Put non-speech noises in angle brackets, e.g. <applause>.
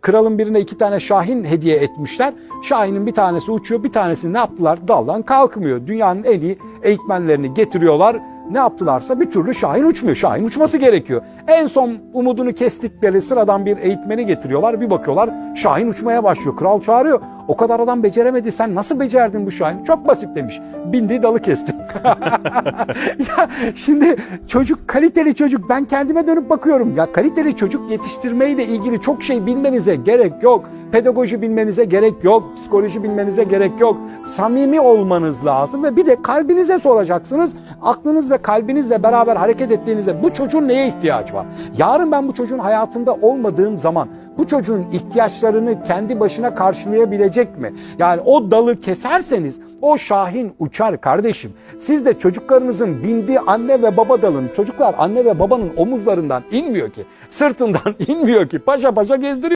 Kralın birine iki tane şahin hediye etmişler. Şahinin bir tanesi uçuyor, bir tanesi ne yaptılar? Daldan kalkmıyor. Dünyanın en iyi eğitmenlerini getiriyorlar. Ne yaptılarsa bir türlü Şahin uçmuyor. Şahin uçması gerekiyor. En son umudunu kestikleri sıradan bir eğitmeni getiriyorlar. Bir bakıyorlar Şahin uçmaya başlıyor. Kral çağırıyor. O kadar adam beceremedi. Sen nasıl becerdin bu Şahin? Çok basit demiş. Bindi dalı kestim. <laughs> ya şimdi çocuk kaliteli çocuk. Ben kendime dönüp bakıyorum. Ya kaliteli çocuk yetiştirmeyle ilgili çok şey bilmenize gerek yok. Pedagoji bilmenize gerek yok. Psikoloji bilmenize gerek yok. Samimi olmanız lazım ve bir de kalbinize soracaksınız. Aklınız ve kalbinizle beraber hareket ettiğinizde bu çocuğun neye ihtiyacı var? Yarın ben bu çocuğun hayatında olmadığım zaman bu çocuğun ihtiyaçlarını kendi başına karşılayabilecek mi? Yani o dalı keserseniz o şahin uçar kardeşim. Siz de çocuklarınızın bindiği anne ve baba dalın. Çocuklar anne ve babanın omuzlarından inmiyor ki. Sırtından <laughs> inmiyor ki. Paşa paşa gezdiriyor.